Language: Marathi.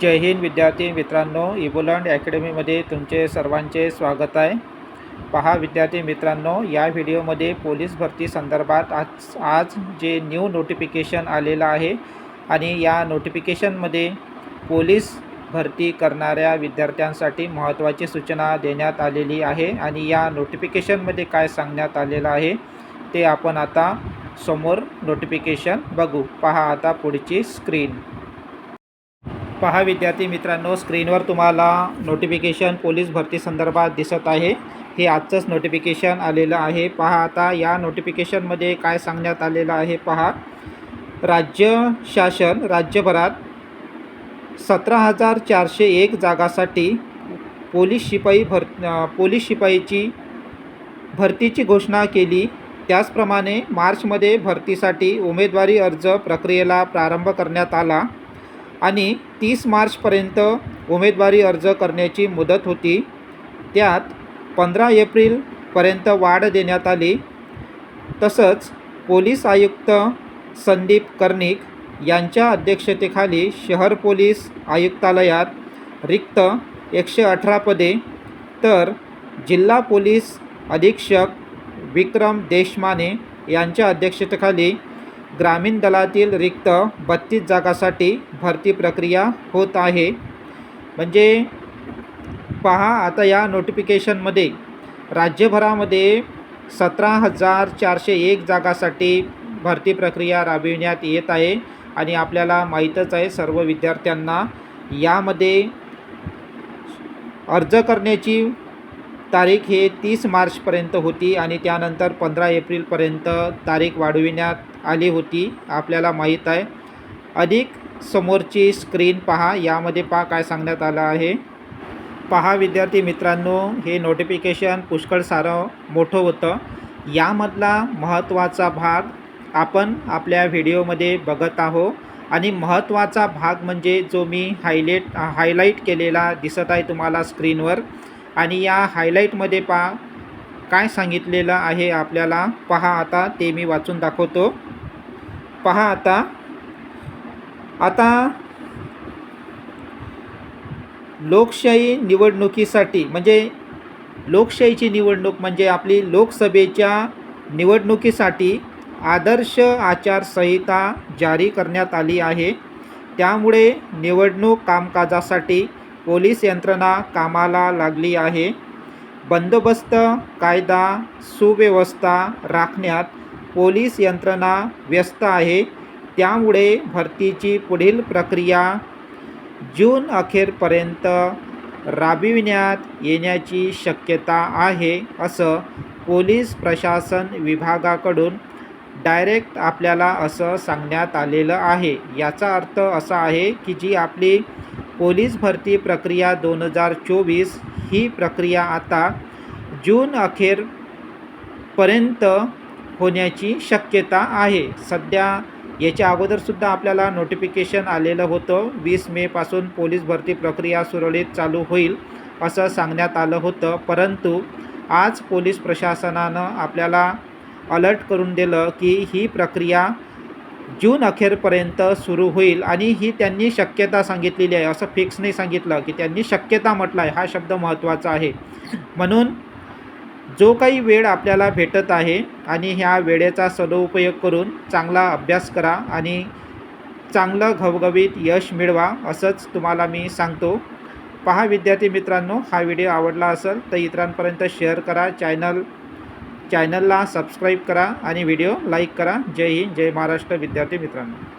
जय हिंद विद्यार्थी मित्रांनो इबोलंड अकॅडमीमध्ये तुमचे सर्वांचे स्वागत आहे. पहा विद्यार्थी मित्रांनो या व्हिडिओमध्ये पोलीस भरती संदर्भात आज आज जे न्यू नोटिफिकेशन आलेलं आहे आणि या नोटिफिकेशनमध्ये पोलीस भरती करणाऱ्या विद्यार्थ्यांसाठी महत्त्वाची सूचना देण्यात आलेली आहे आणि या नोटिफिकेशनमध्ये काय सांगण्यात आलेलं आहे ते आपण आता समोर नोटिफिकेशन बघू. पहा आता पुढची स्क्रीन. पहा विद्यार्थी मित्रांनो स्क्रीनवर तुम्हाला नोटिफिकेशन पोलीस भरती संदर्भात दिसत आहे. हे आजचंच नोटिफिकेशन आलेलं आहे. पहा आता या नोटिफिकेशनमध्ये काय सांगण्यात आलेलं आहे पहा. राज्य शासन राज्यभरात सतरा हजार चारशे एक जागासाठी पोलीस शिपाई भर पोलीस शिपाईची भरतीची घोषणा केली. त्याचप्रमाणे मार्चमध्ये भरतीसाठी उमेदवारी अर्ज प्रक्रियेला प्रारंभ करण्यात आला. आणि तीस मार्चपर्यंत उमेदवारी अर्ज करण्याची मुदत होती. त्यात पंधरा एप्रिलपर्यंत वाढ देण्यात आली. तसंच पोलीस आयुक्त संदीप कर्णिक यांच्या अध्यक्षतेखाली शहर पोलीस आयुक्तालयात रिक्त एकशे अठरा पदे. तर जिल्हा पोलीस अधीक्षक विक्रम देशमाने यांच्या अध्यक्षतेखाली ग्रामीण दलातील रिक्त बत्तीस जागासाठी भरती प्रक्रिया होत आहे. म्हणजे पहा आता या नोटिफिकेशनमध्ये राज्यभरामध्ये सतरा हजार चारशे एक जागासाठी भरती प्रक्रिया राबविण्यात येत आहे आणि आपल्याला माहीतच आहे सर्व विद्यार्थ्यांना यामध्ये अर्ज करण्याची तारीख हे तीस मार्चपर्यंत होती आणि त्यानंतर पंधरा एप्रिलपर्यंत तारीख वाढविण्यात आली होती. आपल्याला माहीत आहे. अधिक समोरची स्क्रीन पहा. यामध्ये पहा काय सांगण्यात आलं आहे. पहा विद्यार्थी मित्रांनो हे नोटिफिकेशन पुष्कळ सारं मोठं होतं. यामधला महत्त्वाचा भाग आपण आपल्या व्हिडिओमध्ये बघत आहो आणि महत्त्वाचा भाग म्हणजे जो मी हायलाईट हायलाईट केलेला दिसत आहे तुम्हाला स्क्रीनवर आणि या हायलाईटमध्ये पहा काय सांगितलेलं आहे आपल्याला. पहा आता ते मी वाचून दाखवतो. पहा आता. आता लोकशाही निवडणुकीसाठी म्हणजे लोकशाहीची निवडणूक म्हणजे आपली लोकसभेच्या निवडणुकीसाठी आदर्श आचारसंहिता जारी करण्यात आली आहे. त्यामुळे निवडणूक कामकाजासाठी पोलीस यंत्रणा कामाला लागली आहे. बंदोबस्त कायदा सुव्यवस्था राखण्यात पोलीस यंत्रणा व्यस्त आहे. त्यामुळे भरतीची पुढील प्रक्रिया जून अखेरपर्यंत राबविण्यात येण्याची शक्यता आहे असं पोलीस प्रशासन विभागाकडून डायरेक्ट आपल्याला असं सांगण्यात आलेलं आहे. याचा अर्थ असा आहे की जी आपली पोलीस भरती प्रक्रिया दोन हजार चोवीस ही प्रक्रिया आता जून अखेरपर्यंत होण्याची शक्यता आहे. सध्या याच्या अगोदरसुद्धा आपल्याला नोटिफिकेशन आलेलं होतं. वीस मेपासून पोलीस भरती प्रक्रिया सुरळीत चालू होईल असं सांगण्यात आलं होतं. परंतु आज पोलीस प्रशासनानं आपल्याला अलर्ट करून दिलं की ही प्रक्रिया जून अखेरपर्यंत सुरू होईल आणि ही त्यांनी शक्यता सांगितलेली आहे. असं फिक्स नाही सांगितलं की त्यांनी शक्यता म्हटलं आहे हा शब्द महत्त्वाचा आहे. म्हणून जो काही वेळ आपल्याला भेटत आहे आणि ह्या वेळेचा सदुपयोग करून चांगला अभ्यास करा आणि चांगलं घवघवीत यश मिळवा असंच तुम्हाला मी सांगतो. पहा विद्यार्थी मित्रांनो हा व्हिडिओ आवडला असेल तर इतरांपर्यंत शेअर करा चॅनल चॅनलला सबस्क्राईब करा आणि व्हिडिओ लाईक करा. जय हिंद जय महाराष्ट्र विद्यार्थी मित्रांनो.